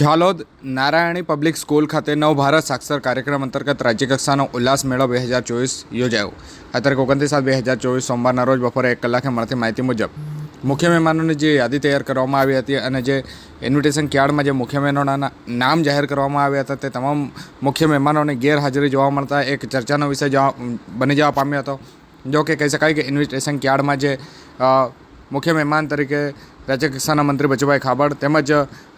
ઝાલોદ નારાયણી public school ખાતે નવ ભારત સાક્ષર કાર્યક્રમ અંતર્ગત રાજ્યકક્ષાનો ઉલ્લાસ મેળો બે હજાર ચોવીસ યોજાયો. આ તારીખ સાત બે હજાર ચોવીસ સોમવારના રોજ બપોરે એક કલાકે મળતી માહિતી મુજબ, મુખ્ય મહેમાનોની જે યાદી તૈયાર કરવામાં આવી હતી અને જે ઇન્વિટેશન કાર્ડમાં જે મુખ્ય મહેમાનોના નામ જાહેર કરવામાં આવ્યા હતા તે તમામ મુખ્ય મહેમાનોની ગેરહાજરી જોવા મળતા એક ચર્ચાનો વિષય બની જવા પામ્યો હતો. જો કે કહી શકાય કે ઇન્વિટેશન કાર્ડમાં જે મુખ્ય મહેમાન તરીકે રાજ્યકક્ષાના મંત્રી બચુભાઈ ખાબડ તેમજ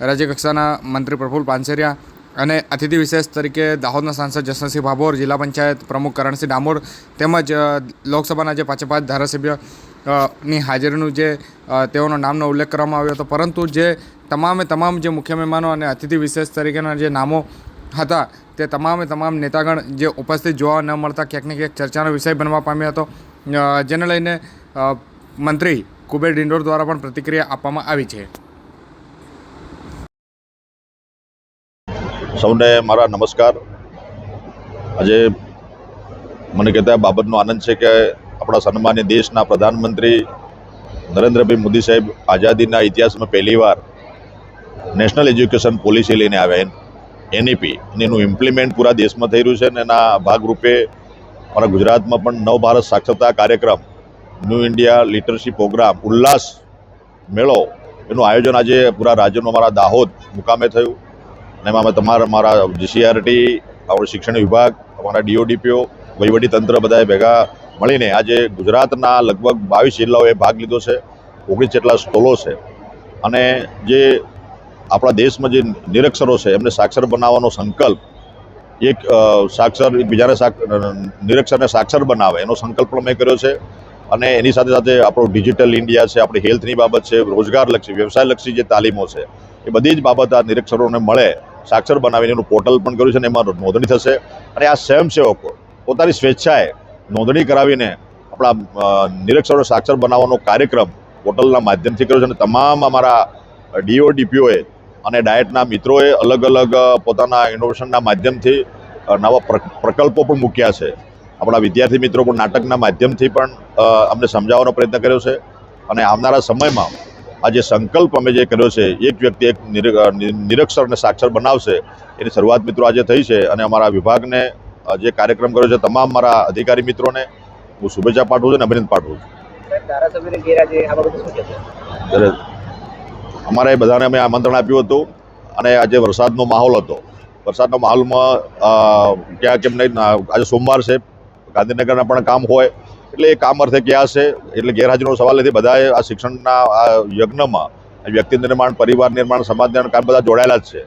રાજ્યકક્ષાના મંત્રી પ્રફુલ પાનસેરિયા અને અતિથિ વિશેષ તરીકે દાહોદના સાંસદ જસવંતસિંહ ભાભોર, જિલ્લા પંચાયત પ્રમુખ કરણસિંહ ડામોર તેમજ લોકસભાના જે પાંચે પાંચ ધારાસભ્યની હાજરીનું જે તેઓનો નામનો ઉલ્લેખ કરવામાં આવ્યો હતો. પરંતુ જે તમામે તમામ જે મુખ્ય મહેમાનો અને અતિથિ વિશેષ તરીકેના જે નામો હતા, તે તમામે તમામ નેતાગણ જે ઉપસ્થિત જોવા ન મળતા ક્યાંક ને ક્યાંક ચર્ચાનો વિષય બનવા પામ્યો હતો. જેને લઈને મંત્રી કુબેર ડિંડોર દ્વારા પણ પ્રતિક્રિયા આપવામાં આવી છે. સૌને મારા નમસ્કાર. આજે મને કહેતા બાબતનો આનંદ છે કે આપણા સન્માન્ય દેશના પ્રધાનમંત્રી નરેન્દ્રભાઈ મોદી સાહેબ આઝાદીના ઇતિહાસમાં પહેલીવાર નેશનલ એજ્યુકેશન પોલિસી લઈને આવ્યા એનઈપી એનું ઇમ્પ્લિમેન્ટ પૂરા દેશમાં થઈ રહ્યું છે અને એના ભાગરૂપે મારા ગુજરાતમાં પણ નવ ભારત સાક્ષરતા કાર્યક્રમ ન્યૂ ઇન્ડિયા લિટરશીપ પ્રોગ્રામ, ઉલ્લાસ મેળો. એનું આયોજન આજે પૂરા રાજ્યનું અમારા દાહોદ મુકામે થયું. અને એમાં અમે તમારા, અમારા જીસીઆરટી આપણું શિક્ષણ વિભાગ, અમારા ડીઓડીપીઓ વહીવટી તંત્ર બધાએ ભેગા મળીને આજે ગુજરાતના લગભગ બાવીસ જિલ્લાઓએ ભાગ લીધો છે. ઓગણીસ જેટલા સ્ટોલો છે. અને જે આપણા દેશમાં જે નિરક્ષરો છે, એમને સાક્ષર બનાવવાનો સંકલ્પ, એક સાક્ષર એકબીજાને સાક્ષ નિરક્ષરને સાક્ષર બનાવે, એનો સંકલ્પ પણ મેં કર્યો છે. અને એની સાથે સાથે આપણો ડિજિટલ ઇન્ડિયા છે આપણી હેલ્થની બાબત છે રોજગારલક્ષી વ્યવસાયલક્ષી જે તાલીમો છે એ બધી જ બાબત આ નિરીક્ષરોને મળે સાક્ષર બનાવીને એનું પોર્ટલ પણ કર્યું છે અને એમાં નોંધણી થશે. અને આ સ્વયંસેવકો પોતાની સ્વેચ્છાએ નોંધણી કરાવીને આપણા અ, સાક્ષર બનાવવાનો કાર્યક્રમ પોર્ટલના માધ્યમથી કર્યો છે અને તમામ અમારા ડીઓ ડીપીઓએ અને ડાયટના મિત્રોએ અલગ અલગ પોતાના ઇનોવેશનના માધ્યમથી નવા પ્ર- પ્રકલ્પો પણ મૂક્યા છે. આપણા વિદ્યાર્થી મિત્રો પણ નાટકના માધ્યમથી પણ અમને સમજાવવાનો પ્રયત્ન કર્યો છે. અને આવનારા સમયમાં આ જે સંકલ્પ અમે જે કર્યો છે એક વ્યક્તિ એક નિરક્ષર અને સાક્ષર બનાવશે એની શરૂઆત મિત્રો આજે થઈ છે. અને અમારા વિભાગને જે કાર્યક્રમ કર્યો છે તમામ મારા અધિકારી મિત્રોને હું શુભેચ્છા પાઠવું છું અને અભિનંદન પાઠવું છું. અમારે બધાને અમે આમંત્રણ આપ્યું હતું. અને આજે વરસાદનો માહોલ હતો. વરસાદના માહોલમાં ક્યાંક નહીં આજે સોમવાર છે. ગાંધીનગરના પણ કામ હોય, એટલે એ કામ અર્થે ક્યાં છે? એટલે ગેરહાજરીનો સવાલ નથી. બધાએ આ શિક્ષણના આ યજ્ઞમાં વ્યક્તિ નિર્માણ, પરિવાર નિર્માણ, સમાજ નિર્માણ કામ બધા જોડાયેલા જ છે.